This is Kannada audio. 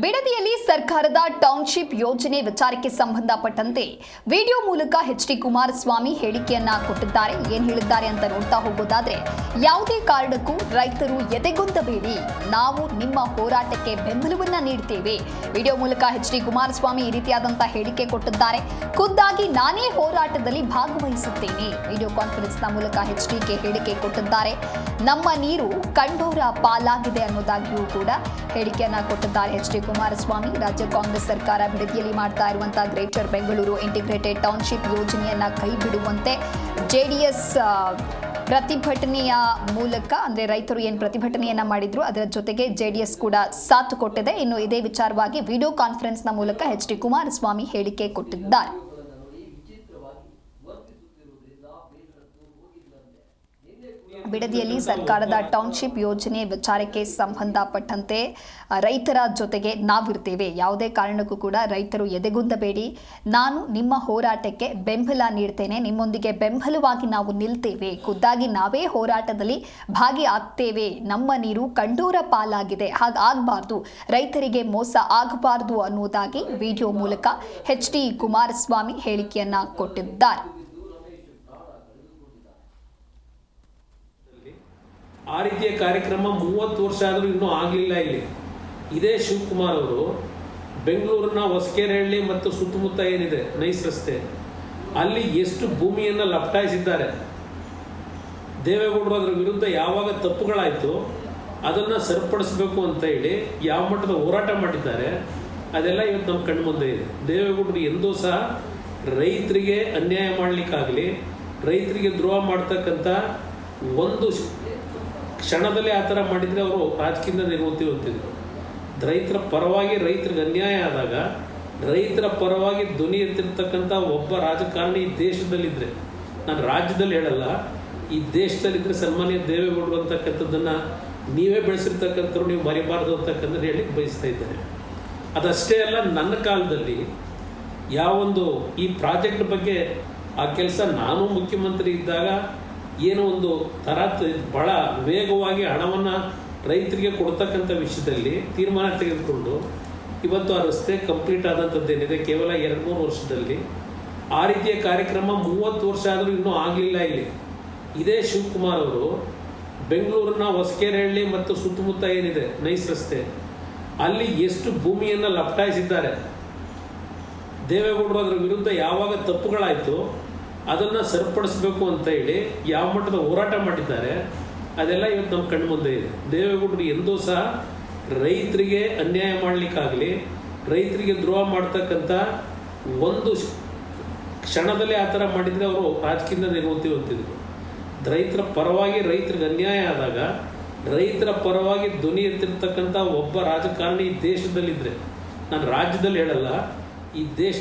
ಬಿಡದಿಯಲ್ಲಿ ಸರ್ಕಾರದ ಟೌನ್ಶಿಪ್ ಯೋಜನೆ ವಿಚಾರಕ್ಕೆ ಸಂಬಂಧಪಟ್ಟಂತೆ ವಿಡಿಯೋ ಮೂಲಕ ಎಚ್ ಡಿ ಕುಮಾರಸ್ವಾಮಿ ಹೇಳಿಕೆಯನ್ನ ಕೊಟ್ಟಿದ್ದಾರೆ. ಏನ್ ಹೇಳಿದ್ದಾರೆ ಅಂತ ನೋಡ್ತಾ ಹೋಗೋದಾದ್ರೆ, ಯಾವುದೇ ಕಾರಣಕ್ಕೂ ರೈತರು ಎದೆಗುಂದಬೇಡಿ. ನಾವು ನಿಮ್ಮ ಹೋರಾಟಕ್ಕೆ ಬೆಂಬಲವನ್ನ ನೀಡ್ತೇವೆ. ವಿಡಿಯೋ ಮೂಲಕ ಎಚ್ ಡಿ ಕುಮಾರಸ್ವಾಮಿ ಈ ರೀತಿಯಾದಂತಹ ಹೇಳಿಕೆ ಕೊಟ್ಟಿದ್ದಾರೆ. ಖುದ್ದಾಗಿ ನಾನೇ ಹೋರಾಟದಲ್ಲಿ ಭಾಗವಹಿಸುತ್ತೇನೆ. ವಿಡಿಯೋ ಕಾನ್ಫರೆನ್ಸ್ನ ಮೂಲಕ ಎಚ್ ಡಿಗೆ ಹೇಳಿಕೆ ಕೊಟ್ಟಿದ್ದಾರೆ. ನಮ್ಮ ನೀರು ಕಂಡೋರ ಪಾಲಾಗಿದೆ ಅನ್ನೋದಾಗಿಯೂ ಕೂಡ ಹೇಳಿಕೆಯನ್ನ ಕೊಟ್ಟಿದ್ದಾರೆ ಎಚ್ ಡಿ ಕುಮಾರಸ್ವಾಮಿ. ರಾಜ್ಯ ಕಾಂಗ್ರೆಸ್ ಸರ್ಕಾರ ಬಿಡದಿಯಲ್ಲಿ ಮಾಡ್ತಾ ಇರುವಂತಹ ಗ್ರೇಟರ್ ಬೆಂಗಳೂರು ಇಂಟಿಗ್ರೇಟೆಡ್ ಟೌನ್ಶಿಪ್ ಯೋಜನೆಯನ್ನ ಕೈ ಬಿಡುವಂತೆ ಜೆಡಿಎಸ್ ಪ್ರತಿಭಟನೆಯ ಮೂಲಕ, ಅಂದ್ರೆ ರೈತರು ಏನು ಪ್ರತಿಭಟನೆಯನ್ನ ಮಾಡಿದ್ರು, ಅದರ ಜೊತೆಗೆ ಜೆಡಿಎಸ್ ಕೂಡ ಸಾಥ್ ಕೊಟ್ಟಿದೆ. ಇನ್ನು ಇದೇ ವಿಚಾರವಾಗಿ ವಿಡಿಯೋ ಕಾನ್ಫರೆನ್ಸ್ನ ಮೂಲಕ ಎಚ್ ಡಿ ಕುಮಾರಸ್ವಾಮಿ ಹೇಳಿಕೆ ಕೊಟ್ಟಿದ್ದಾರೆ. ಬಿಡದಿಯಲ್ಲಿ ಸರ್ಕಾರದ ಟೌನ್ಶಿಪ್ ಯೋಜನೆ ವಿಚಾರಕ್ಕೆ ಸಂಬಂಧಪಟ್ಟಂತೆ ರೈತರ ಜೊತೆಗೆ ನಾವಿರ್ತೇವೆ ಯಾವುದೇ ಕಾರಣಕ್ಕೂ ಕೂಡ ರೈತರು ಎದೆಗುಂದಬೇಡಿ. ನಾನು ನಿಮ್ಮ ಹೋರಾಟಕ್ಕೆ ಬೆಂಬಲ ನೀಡ್ತೇನೆ. ನಿಮ್ಮೊಂದಿಗೆ ಬೆಂಬಲವಾಗಿ ನಾವು ನಿಲ್ತೇವೆ. ಖುದ್ದಾಗಿ ನಾವೇ ಹೋರಾಟದಲ್ಲಿ ಭಾಗಿಯಾಗ್ತೇವೆ. ನಮ್ಮ ನೀರು ಕಂಡೂರ ಪಾಲಾಗಿದೆ. ಹಾಗಾಗಬಾರ್ದು ರೈತರಿಗೆ ಮೋಸ ಆಗಬಾರ್ದು ಅನ್ನುವುದಾಗಿ ವಿಡಿಯೋ ಮೂಲಕ ಎಚ್ ಡಿ ಕುಮಾರಸ್ವಾಮಿ ಹೇಳಿಕೆಯನ್ನ ಕೊಟ್ಟಿದ್ದಾರೆ. ಆ ರೀತಿಯ ಕಾರ್ಯಕ್ರಮ ಮೂವತ್ತು ವರ್ಷ ಆದರೂ ಇನ್ನೂ ಆಗಲಿಲ್ಲ ಇಲ್ಲಿ. ಇದೇ ಶಿವಕುಮಾರ್ ಅವರು ಬೆಂಗಳೂರಿನ ಹೊಸಕೆರೆಹಳ್ಳಿ ಮತ್ತು ಸುತ್ತಮುತ್ತ ಏನಿದೆ, ನೈಸ್ ರಸ್ತೆ. ಅಲ್ಲಿ ಎಷ್ಟು ಭೂಮಿಯನ್ನು ಲಪ್ಟಾಯಿಸಿದ್ದಾರೆ. ದೇವೇಗೌಡರು ಅದರ ವಿರುದ್ಧ ಯಾವಾಗ ತಪ್ಪುಗಳಾಯಿತು, ಅದನ್ನು ಸರಿಪಡಿಸಬೇಕು ಅಂತ ಹೇಳಿ ಯಾವ ಮಟ್ಟದ ಹೋರಾಟ ಮಾಡಿದ್ದಾರೆ, ಅದೆಲ್ಲ ಇವತ್ತು ನಮ್ಮ ಕಣ್ಣು ಮುಂದೆ ಇದೆ. ದೇವೇಗೌಡರು ಎಂದೂ ಸಹ ರೈತರಿಗೆ ಅನ್ಯಾಯ ಮಾಡಲಿಕ್ಕಾಗಲಿ, ರೈತರಿಗೆ ದ್ರೋಹ ಮಾಡ್ತಕ್ಕಂಥ ಒಂದು ಕ್ಷಣದಲ್ಲಿ ಆ ಥರ ಮಾಡಿದರೆ ಅವರು ರಾಜಕೀಯದಿಂದ ನಿರ್ವೃತ್ತಿ ಹೊಂದಿದ್ರು ರೈತರ ಪರವಾಗಿ ರೈತರಿಗೆ ಅನ್ಯಾಯ ಆದಾಗ, ರೈತರ ಪರವಾಗಿ ಧ್ವನಿ ಎತ್ತಿರ್ತಕ್ಕಂಥ ಒಬ್ಬ ರಾಜಕಾರಣಿ ಈ ದೇಶದಲ್ಲಿದ್ದರೆ ನಾನು ರಾಜ್ಯದಲ್ಲಿ ಹೇಳಲ್ಲ, ಈ ದೇಶದಲ್ಲಿದ್ದರೆ ಸನ್ಮಾನ್ಯ ದೇವೇಗೌಡರು ಅಂತಕ್ಕಂಥದ್ದನ್ನು ನೀವೇ ಬೆಳೆಸಿರ್ತಕ್ಕಂಥವ್ರು ನೀವು ಮರಿಬಾರ್ದು ಅಂತಕ್ಕಂಥದ್ದು ಹೇಳಿ ಬಯಸ್ತಾ ಇದ್ದಾರೆ. ಅದಷ್ಟೇ ಅಲ್ಲ, ನನ್ನ ಕಾಲದಲ್ಲಿ ಯಾವೊಂದು ಈ ಪ್ರಾಜೆಕ್ಟ್ ಬಗ್ಗೆ ಆ ಕೆಲಸ ನಾನು ಮುಖ್ಯಮಂತ್ರಿ ಇದ್ದಾಗ ಏನೋ ಒಂದು ಥರ ಭಾಳ ವೇಗವಾಗಿ ಹಣವನ್ನು ರೈತರಿಗೆ ಕೊಡ್ತಕ್ಕಂಥ ವಿಷಯದಲ್ಲಿ ತೀರ್ಮಾನ ತೆಗೆದುಕೊಂಡು ಇವತ್ತು ಆ ರಸ್ತೆ ಕಂಪ್ಲೀಟ್ ಆದಂಥದ್ದೇನಿದೆ, ಕೇವಲ ಎರಡು ಮೂರು ವರ್ಷದಲ್ಲಿ. ಆ ರೀತಿಯ ಕಾರ್ಯಕ್ರಮ ಮೂವತ್ತು ವರ್ಷ ಆದರೂ ಇನ್ನೂ ಆಗಲಿಲ್ಲ ಇಲ್ಲಿ. ಇದೇ ಶಿವಕುಮಾರ್ ಅವರು ಬೆಂಗಳೂರಿನ ಹೊಸಕೆರೆಹಳ್ಳಿ ಮತ್ತು ಸುತ್ತಮುತ್ತ ಏನಿದೆ, ನೈಸ್ ರಸ್ತೆ. ಅಲ್ಲಿ ಎಷ್ಟು ಭೂಮಿಯನ್ನು ಲಪಟಾಯಿಸಿದ್ದಾರೆ. ದೇವೇಗೌಡರು ಅದರ ವಿರುದ್ಧ ಯಾವಾಗ ತಪ್ಪುಗಳಾಯಿತು ಅದನ್ನು ಸರಿಪಡಿಸ್ಬೇಕು ಅಂತ ಹೇಳಿ ಯಾವ ಮಟ್ಟದ ಹೋರಾಟ ಮಾಡಿದ್ದಾರೆ, ಅದೆಲ್ಲ ಇವತ್ತು ನಮ್ಮ ಕಣ್ಣು ಮುಂದೆ ಇದೆ. ದೇವೇಗೌಡರು ಎಂದೂ ಸಹ ರೈತರಿಗೆ ಅನ್ಯಾಯ ಮಾಡಲಿಕ್ಕಾಗಲಿ, ರೈತರಿಗೆ ದ್ರೋಹ ಮಾಡ್ತಕ್ಕಂಥ ಒಂದು ಕ್ಷಣದಲ್ಲಿ ಆ ಥರ ಮಾಡಿದರೆ ಅವರು ರಾಜಕೀಯದಿಂದ ನಿರ್ವೃತ್ತಿ ಹೊಂದಿದ್ರು. ರೈತರ ಪರವಾಗಿ ರೈತರಿಗೆ ಅನ್ಯಾಯ ಆದಾಗ, ರೈತರ ಪರವಾಗಿ ಧ್ವನಿ ಎತ್ತಿರ್ತಕ್ಕಂಥ ಒಬ್ಬ ರಾಜಕಾರಣಿ ದೇಶದಲ್ಲಿದ್ದರೆ ನಾನು ರಾಜ್ಯದಲ್ಲಿ ಹೇಳಲ್ಲ, ಈ ದೇಶ